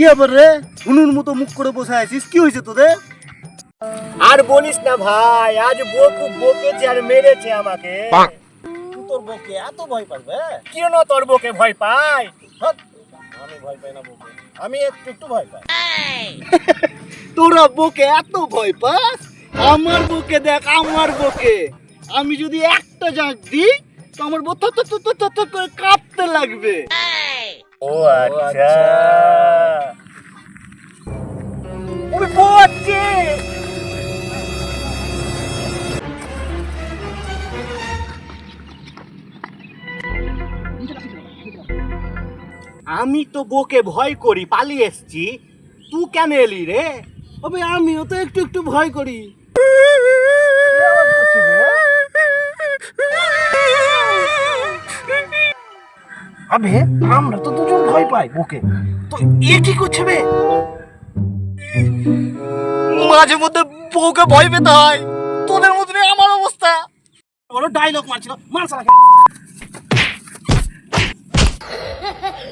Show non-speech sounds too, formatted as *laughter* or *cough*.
কি আবার রে? হুনুর মতো মুখ করে বসে আছিস কি হয়েছে তোদের? আর বলিস না ভাই আজ বকু বকেছে আর মেরেছে আমাকে। তোর বউকে এত ভয় পাবে কেন তোর বকে ভয় পাই? হ্যাঁ? আমি ভয় পাই না বউকে আমি একটু একটু ভয় পাই। *laughs* তোরা বকে এত ভয় পাস? আমার বকে দেখ আমার বকে আমি যদি একটা জাঁক দিই তো আমার থর করে কাঁপতে লাগবে। ও আচ্ছা। আমি তো বকে ভয় করি পালিয়ে এসছি। তুই কেন এলি রে? তবে আমিও তো একটু একটু ভয় করি। আবে আমরা তো দুজন ভয় পাই বউকে। তো এ কি করছে বে? মাঝে মধ্যে বউকে ভয় পেতে হয়। তোদের মতনই আমার অবস্থা। বড় ডায়লগ মারছিল। মার সালাকে।